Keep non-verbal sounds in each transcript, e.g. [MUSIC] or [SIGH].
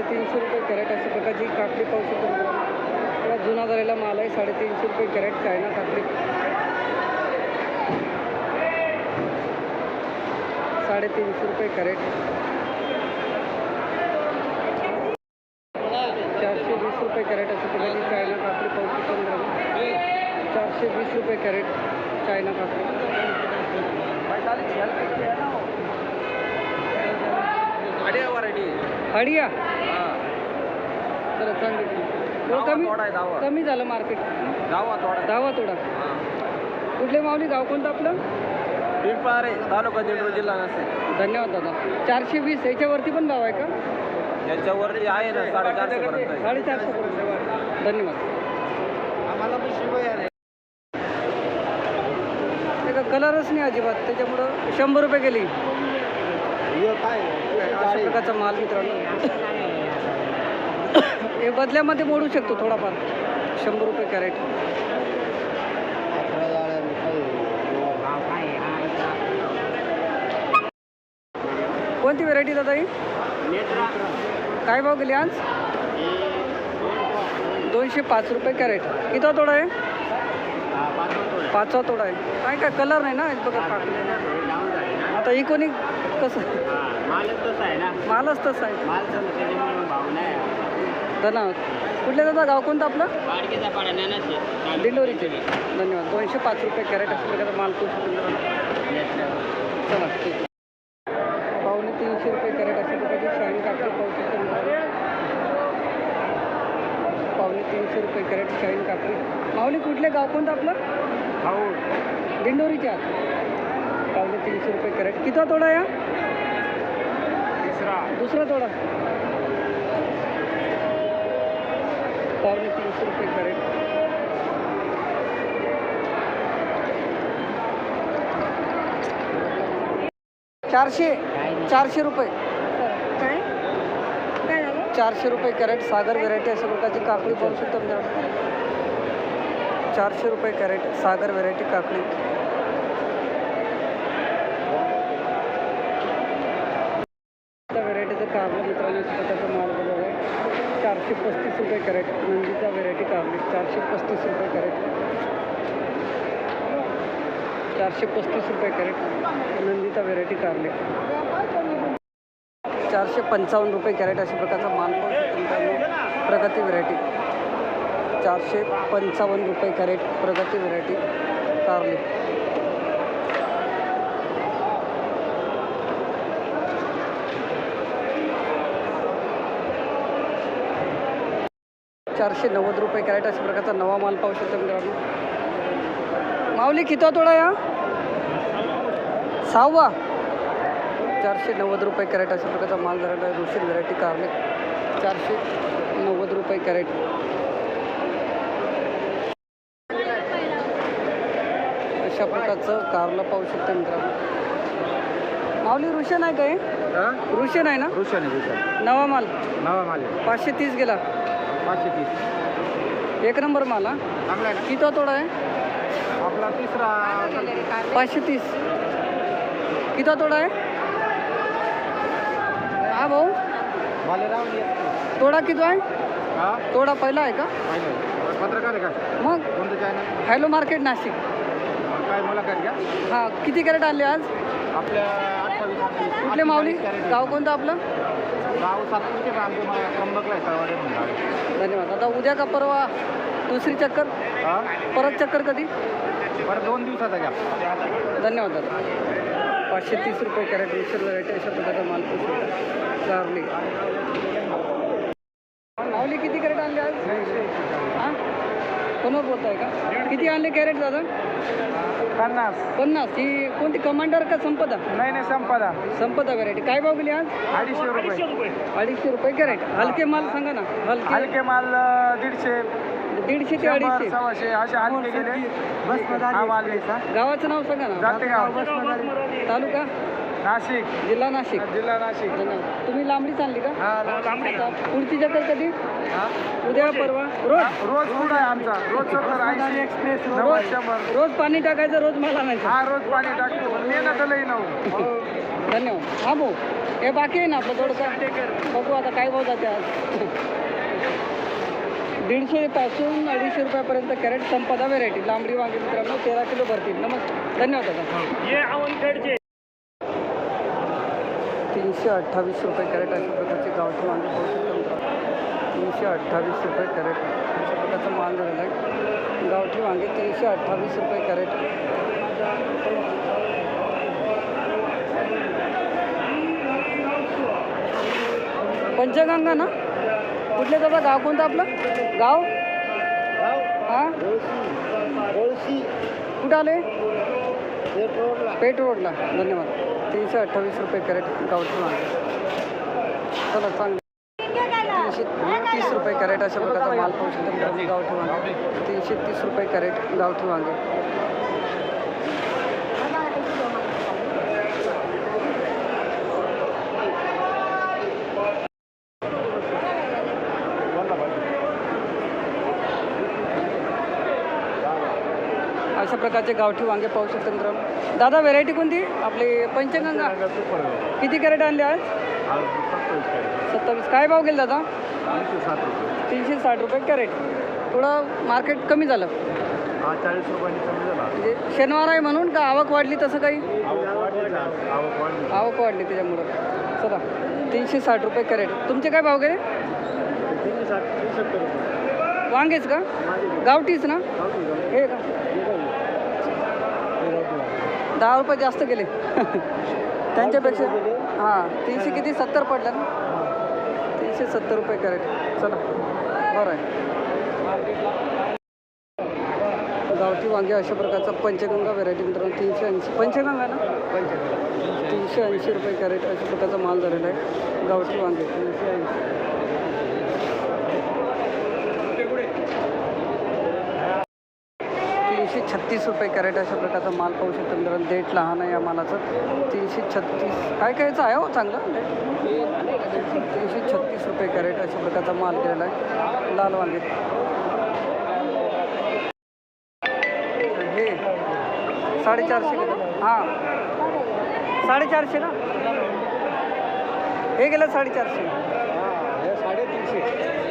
साडेतीनशे रुपये कॅरेट अशा प्रकारची काकडी पाहू शकतो थोडा जुना झालेला माल आहे साडेतीनशे रुपये कॅरेट चायना काकडी. साडेतीनशे रुपये कॅरेट. चारशे वीस रुपये कॅरेट अशा प्रकारची चायना काकडी पाहू शकतो चारशे वीस रुपये कॅरेट चायना काकडी. हडिया चला चांगली. थोडं कमी कमी झालं मार्केट. दहावा तोडा. कुठले माऊली गाव कोणतं आपलं? पिंपळारे तालुका दिंडोरी जिल्हा नसते धन्यवाद दादा. चारशे वीस याच्यावरती पण भाव आहे का? याच्यावरती आहे ना साडेचारशे. साडेचारशे धन्यवाद. आम्हाला पण शिवाय कलरच नाही अजिबात. त्याच्यामुळं शंभर रुपये गेली. हे काय? अशा प्रकारचा माल मित्रांनो. हे बदल्यामध्ये मोडू शकतो थोडाफार. शंभर रुपये कॅरेट. कोणती व्हेरायटी दादा ही? काय भाव गेली आज? दोनशे पाच रुपये कॅरेट. किती तोडा आहे? पाचवा तोडा आहे. काय काय कलर नाही ना? बघा आता ही कोणी कसं? मालच तसं आहे धन्यवाद. कुठले दादा गाव कोणतं आपलं? दिंडोरीचे. धन्यवाद. दोनशे पाच रुपये कॅरेट असं प्रकारचा माल खूप सुंदर चला ठीक. आहे. पावणे तीनशे रुपये कॅरेट अशा प्रकारची शाईन काकडी मित्रांनो. पावणे तीनशे रुपये कॅरेट शाईन काकडी. माऊली कुठले गाव कोणतं आपलं? दिंडोरीचे. आत पावणे तीनशे रुपये कॅरेट. किती तोडा या दुसरा। तोडा पावणे तीनशे रुपये कॅरेट चारशे चारशे रुपये चारशे रुपये कॅरेट सागर व्हेरायटी अशा प्रकारची काकडी पाहू शकतो चारशे रुपये कॅरेट सागर व्हेरायटी काकडी. नंदीचं व्हेरायटीचं मित्रांनो अशा माल बघा. आहे चारशे पस्तीस रुपये कॅरेट. नंदीचा व्हेरायटी कारली चारशे पस्तीस रुपये कॅरेट. चारशे पस्तीस रुपये कॅरेट. नंदीचा व्हेरायटी कारले चारशे पंचावन्न रुपये कॅरेट अशा प्रकारचा माल मित्रांनो प्रगती व्हेरायटी चारशे पंचावन्न रुपये कॅरेट प्रगती व्हेरायटी कारले चारशे नव्वद रुपये कॅरेट अशा प्रकारचा नवा माल पाहू शकतो मित्रांनो. माऊली किती तोडा या? सहावा. चारशे नव्वद रुपये कॅरेट अशा प्रकारचा माल झालेला आहे रुशील व्हेरायटी कारले चारशे नव्वद रुपये कॅरेट. अशा प्रकारचं कारला पाहू शकतो मित्रांनो. माऊली रुशन आहे काय रुशन आहे ना? रुशन आहे नवा माल. नवा माल. पाचशे तीस गेला. पाचशे तीस. एक नंबर माल चांगला आहे किती तोडा आहे? ना आपला तिसरा पाचशे तीस. किती तोडा आहे? हा भाऊ? बालेराव तोडा किती आहे? हा? तोडा पहिला आहे का? पत्रकार आहे का? मग? कोणतं चॅनल हॅलो मार्केट नाशिक. काय मुलाखत घ्या. हां किती कॅरेट आणले आज? आपल्या अठ्ठावीस. कुठले माऊली? गाव कोणतं आपलं? गाव सातपूरचे त्र्यंबकला म्हणतात धन्यवाद. आता उद्या का परवा दुसरी चक्कर? परत चक्कर कधी? बरं दोन दिवसाचा घ्या धन्यवाद दादा. पाचशे तीस रुपये कॅरेट विशेष व्हरायटी अशा प्रकारचा माल पोषण कारली माऊली किती कॅरेट आणले आज हां कोणावर बोलत आहे का? किती आणले कॅरेट दादा? पन्नास. पन्नास. ही कोणती कमांडर का संपदा? नाही नाही संपदा. संपदा व्हरायटी काय भाव गेली आज? अडीचशे रुपये. अडीचशे रुपये. कॅरेट. हलके माल सांगा ना. हलके. हलके माल दीडशे. दीडशे ते अडीचशे. सव्वाशे असे हलके गेले. गावाचं नाव सांगा ना. तालुका? नाशिक. जिल्हा नाशिक. जिल्हा नाशिक. धन्यवाद तुम्ही लांबडीच आणली का? हा आता पुढची कधी? हा? उद्या परवा? रोज? रोज फूड आहे आमचा. रोज ऐंशी एक्सप्रेस नव्वद शंभर. रोज पाणी टाकायचं रोज मला आणायचं हा रोज पाणी टाकतो. मेहनत लई नऊ धन्यवाद. हा भाऊ हे बाकी आहे ना आपलं थोडंसं? बघू आता काय भाव जाते आज. दीडशे पासून अडीचशे रुपयापर्यंत कॅरेट संपदा व्हेरायटी लांबडी वांगी मित्रांनो तेरा किलो भरतील. नमस्कार. धन्यवाद दादा. तीनशे अठ्ठावीस रुपये कॅरेट अशा प्रकारचे गावठी वांगे पाहू शकतो मित्रांनो. तीनशे अठ्ठावीस रुपये कॅरेट अशा प्रकारचा माल झालेला आहे. गावठी वांगे तीनशे अठ्ठावीस रुपये कॅरेट. पंचगंगा ना? कुठले दादा गाव कोणतं आपलं? गाव? हां? कुठं आले पेट रोडला. धन्यवाद. तीनशे अठ्ठावीस रुपये कॅरेट गावठी वांगे. चला चांगलं. तीनशे तीस रुपये कॅरेट अशा प्रकारचा माल पाहू शकतो गावठी वांगे. तीनशे तीस रुपये कॅरेट गावठी वांगे अशा प्रकारचे गावठी वांगे पाहू शकतो मित्रांनो. दादा व्हेरायटी कोणती? आपली पंचगंगा. किती कॅरेट आणले आज? सत्तावीस. काय भाव गेला दादा? तीनशे साठ रुपये कॅरेट. थोडं मार्केट कमी झालं. चाळीस रुपयांनी कमी झाला म्हणजे शनिवार आहे म्हणून का आवक वाढली तसं काही? आवक वाढली त्याच्यामुळं. चला तीनशे साठ रुपये कॅरेट. तुमचे काय भाव गेले? वांगेच का? गावठीच ना. हे का हे काय? हे गावठी वांगे. दहा रुपये जास्त गेले. त्यांच्यापेक्षा हां तीनशे किती? सत्तर पडलं ना. तीनशे सत्तर रुपये कॅरेट. चला बरं आहे. गावठी वांगे अशा प्रकारचा पंचगंगा व्हेरायटी मित्रांनो तीनशे ऐंशी. पंचगंगा ना? तीनशे ऐंशी रुपये कॅरेट अशा प्रकारचा माल झालेला आहे. गावठी वांगे तीनशे ऐंशी तीनशे छत्तीस रुपये कॅरेट अशा प्रकारचा माल पाहू शकता मित्रांनो देठ लहान आहे या मालाचं. तीनशे छत्तीस. काय कायचं आहे हो चांगलं? तीनशे छत्तीस रुपये कॅरेट अशा प्रकारचा माल केलेला आहे. लाल वांगे. हे साडेचारशे हां. साडेचारशे ना? हे गेलं साडेचारशे. साडेतीनशे.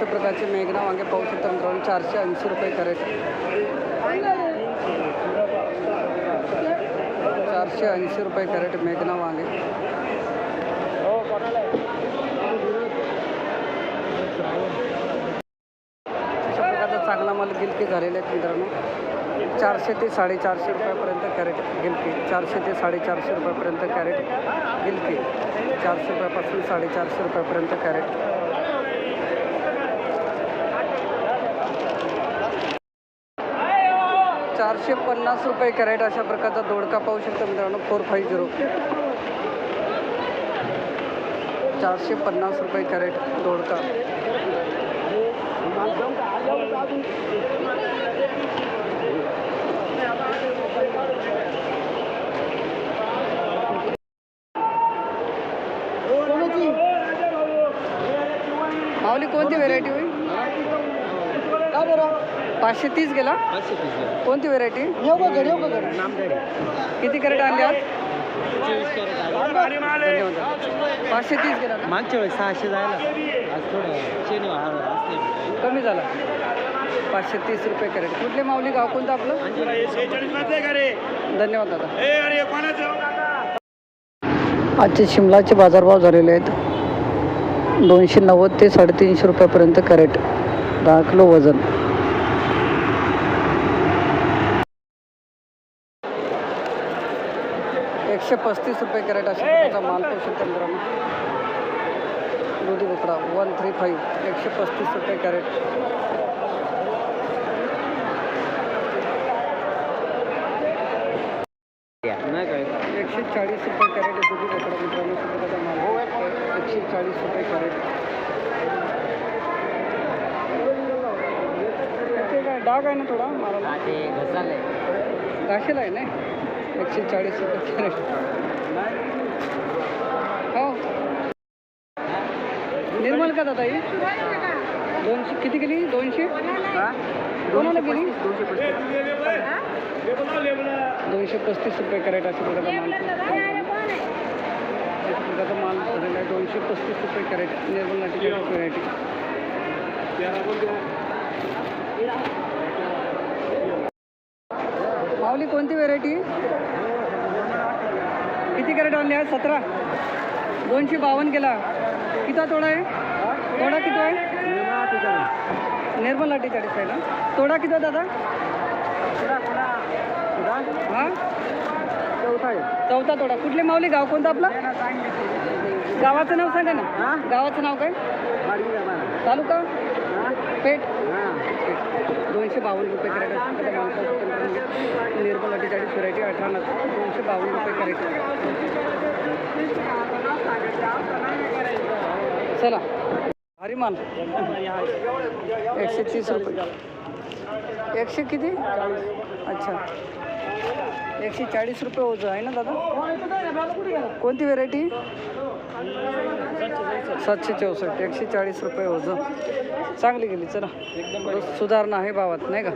अशा प्रकारचे मेघना वांगे पाहू शकता मित्रांनो. चारशे ऐंशी रुपये कॅरेट. चारशे ऐंशी रुपये कॅरेट मेघना वांगे. अशा प्रकारचा चांगला माल गिलकी झालेले आहेत मित्रांनो. चारशे ते साडेचारशे रुपयापर्यंत कॅरेट गिलकी. चारशे ते साडेचारशे रुपयापर्यंत कॅरेट गिलकी. चारशे रुपयापासून साडेचारशे रुपयापर्यंत कॅरेट. चारशे पन्नास रुपये कॅरेट अशा प्रकारचा दोडका पाहू शकता मित्रांनो. Four five zero. चारशे पन्नास रुपये कॅरेट दोडका. माऊली कोणती व्हेरायटी पाचशे तीस गेला? कोणती व्हेरायटी? किती कॅरेट आणले आज? धन्यवाद. पाचशे तीस गेला ना मागच्या वेळेस सहाशे जायला. आज थोडं शनिवार असले कमी झाला. पाचशे तीस रुपये कॅरेट. कुठले माऊली गाव कोणतं आपलं? धन्यवाद दादा. आजचे शिमलाचे बाजारभाव झालेले आहेत. दोनशे नव्वद ते साडेतीनशे रुपयापर्यंत कॅरेट. दहा किलो वजन. एकशे पस्तीस रुपये कॅरेट अशा प्रकारचा माल शकता मित्रांनो. दुधी बोकडा वन थ्री फाईव्ह एकशे पस्तीस रुपये कॅरेट. एकशे चाळीस रुपये कॅरेट आहे दुधी बोकडा मित्रांनो प्रकारचा माल. एकशे चाळीस रुपये कॅरेट. डाग आहे ना थोडा ते घसाले आहे ना? एकशे चाळीस रुपये कॅरेट. हो. निर्मल का दादा ही? दोनशे किती गेली दोनशे? कोणाला गेली दोनशे पस्तीस रुपये कॅरेट अशा प्रकारचा माल. दादा माल दोनशे पस्तीस रुपये कॅरेट. निर्मल नाटी व्हरायटी माऊली कोणती व्हेरायटी किती कॅरेट आणले आज? सतरा. दोनशे बावन्न केला. किती तोडा आहे? तोडा किती आहे? निर्मल लाटी चाळीस आहे ना? तोडा किती दादा? हां? चौथा तोडा. कुठले माऊली? गाव कोणतं आपलं? गावाचं नाव सांगा ना. गावाचं नाव काय? तालुका? पेठ दोनशे बावन्न रुपये कॅरेट म्हणजे असते. निर्मल अठ्ठेचाळीस व्हरायटी अठरा नग दोनशे बावन्न रुपये कॅरेट. चला. भारी माल. एकशे तीस रुपये. एकशे किती? अच्छा. एकशे चाळीस रुपये ओझं आहे ना दादा? कोणती व्हेरायटी? सातशे चौसष्ट एकशे चाळीस रुपये ओझं चांगली गेली चला. एकदम सुधारणा आहे भावात नाही का?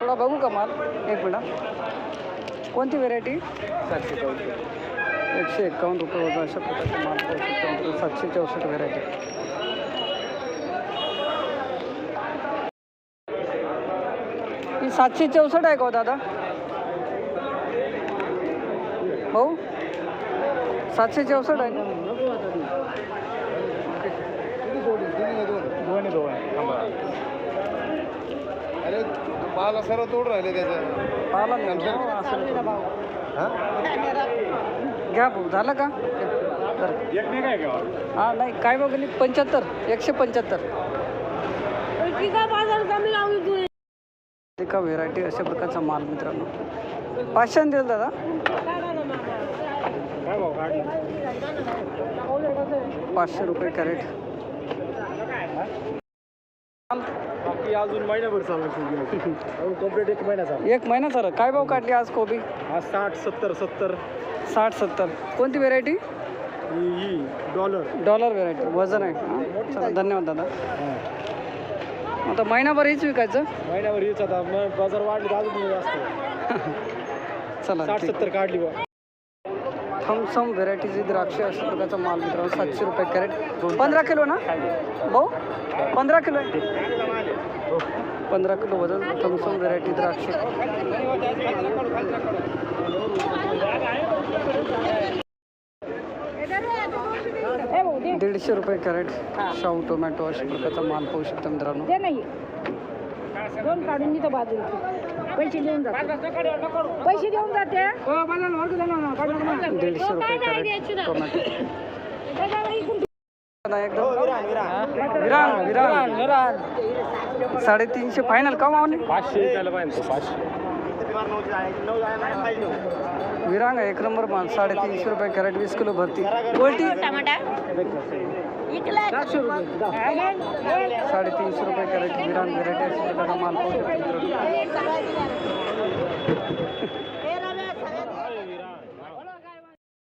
थोडा बघू का माल? एक मिनिट कोणती व्हेरायटी एकशे एक्कावन्न रुपये होता अशा प्रकारचे माल सातशे चौसष्ट व्हेरायटी सातशे चौसष्ट आहे का हो दादा? भाऊ? सातशे चौसष्ट आहे ना? दोन दोन अरे पाला सर्व तोड राहिले त्याचं. असं घ्या भाऊ झालं का? तर. एक नाही काय का हां नाही काय बघली पंच्याहत्तर एकशे पंच्याहत्तर. एका व्हेरायटी अशा प्रकारचा माल मित्रांनो. पाचशे दिलं दादा. पाचशे रुपये कॅरेट. बाकी अजून महिनाभर चालू कंप्लीट एक महिना चालू एक महिना झालं. काय भाव काढली आज कोबी? आज साठ सत्तर सत्तर. साठ सत्तर. कोणती व्हेरायटी ही डॉलर डॉलर व्हेरायटी वजन आहे. चला धन्यवाद दादा. आता महिनाभर हेच विकायचं? महिन्यावर हीच आता. बाजार वाढली तर अजून जास्त. [LAUGHS] चला साठ. सत्तर काढली बा. थमसम व्हेरायटीची द्राक्षे अशा प्रकारचा माल मित्रांनो सातशे रुपये कॅरेट. पंधरा किलो ना? भाऊ? पंधरा किलो आहे? पंधरा किलो वजन थमसम व्हेरायटी द्राक्षे. दीडशे रुपये कॅरेट शाहू टोमॅटो अशा प्रकारचा माल पाहू शकता मित्रांनो. दोन काढून बाजूला पैसे देऊन जाते. पैसे देऊन जाते? दीडशे रुपये कॅरेट. टोमॅटो नाही, एकदम विरांग विरांग साडेतीनशे फायनल का मावने पाचशे विरांग एक नंबर साडेतीनशे रुपये कॅरेट वीस किलो भरती. गोल्टी साडेतीनशे रुपये कॅरेट विरांग व्हेरायटी माल पाहू शकतो.